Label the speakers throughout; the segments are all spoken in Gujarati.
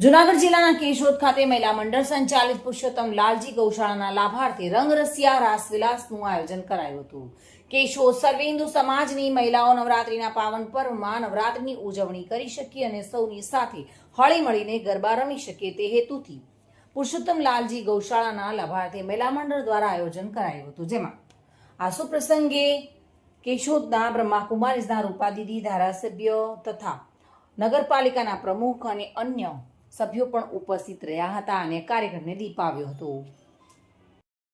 Speaker 1: જુનાગઢ જિલ્લાના કેશોદ ખાતે મહિલા મંડળ સંચાલિત પુરુષોત્તમ લાલજી ગૌશાળાના લાભાર્થી રંગરસિયા રાસવિલાસનું આયોજન કરાયું હતું. કેશોદ સર્વેન્દુ સમાજની મહિલાઓ નવરાત્રીના પાવન પર્વમાં નવરાત્રીની ઉજવણી કરી શકી અને સૌની સાથે હળી મળીને ગરબા રમી શકે તે હેતુથી પુરુષોત્તમ લાલજી ગૌશાળાના લાભાર્થી મહિલા મંડળ દ્વારા આયોજન કરાયું હતું. જેમાં આ સુપ્રસંગે કેશોદના બ્રહ્માકુમારીઝના રૂપાદીદી ધારાસભ્ય તથા નગરપાલિકાના પ્રમુખ અને અન્ય સભ્યો પણ ઉપસ્થિત રહ્યા હતા અને કાર્યક્રમને દીપાવ્યો હતો.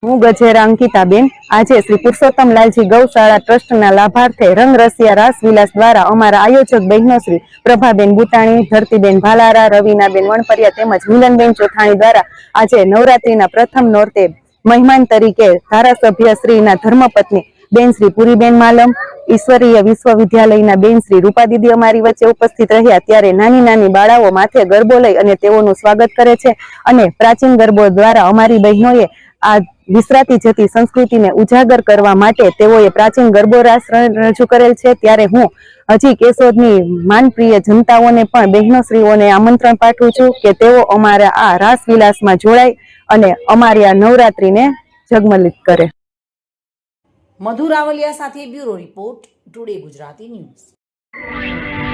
Speaker 2: હું ગજેરા અંકિતાબેન. આજે શ્રી પુરુષોત્તમલાલજી ગૌશાળા ટ્રસ્ટના લાભાર્થે રંગ રસિયા રાસ વિલાસ દ્વારા અમારા આયોજક બહેનો શ્રી પ્રભાબેન બુટાણી, ધરતીબેન ભાલારા, રવિનાબેન વણપરિયા તેમજ મિલનબેન ચોથાણી દ્વારા આજે નવરાત્રીના પ્રથમ નોરતે મહેમાન તરીકે ધારાસભ્ય શ્રીના ધર્મપત્ની બેન શ્રી પુરીબેન માલમ, ઈશ્વરીય વિશ્વવિદ્યાલયના બેન શ્રી રૂપાદીદી અમારી વચ્ચે ઉપસ્થિત રહ્યા ત્યારે નાની નાની બાળાઓ માથે ગરબો લઈ અને તેઓનું સ્વાગત કરે છે અને પ્રાચીન ગરબો દ્વારા અમારી બહેનોએ આ વિસરાતી જતી સંસ્કૃતિને ઉજાગર કરવા માટે તેઓએ પ્રાચીન ગરબો રાસ રજૂ કરેલ છે. ત્યારે હું હજી કેશોદની માનપ્રિય જનતાઓને પણ બહેનોશ્રીઓને આમંત્રણ પાઠવું છું કે તેઓ અમારા આ રાસવિલાસમાં જોડાય અને અમારી આ નવરાત્રિને જગમલિત કરે.
Speaker 1: મધુ રાવલિયા સાથે bureau report today Gujarati news.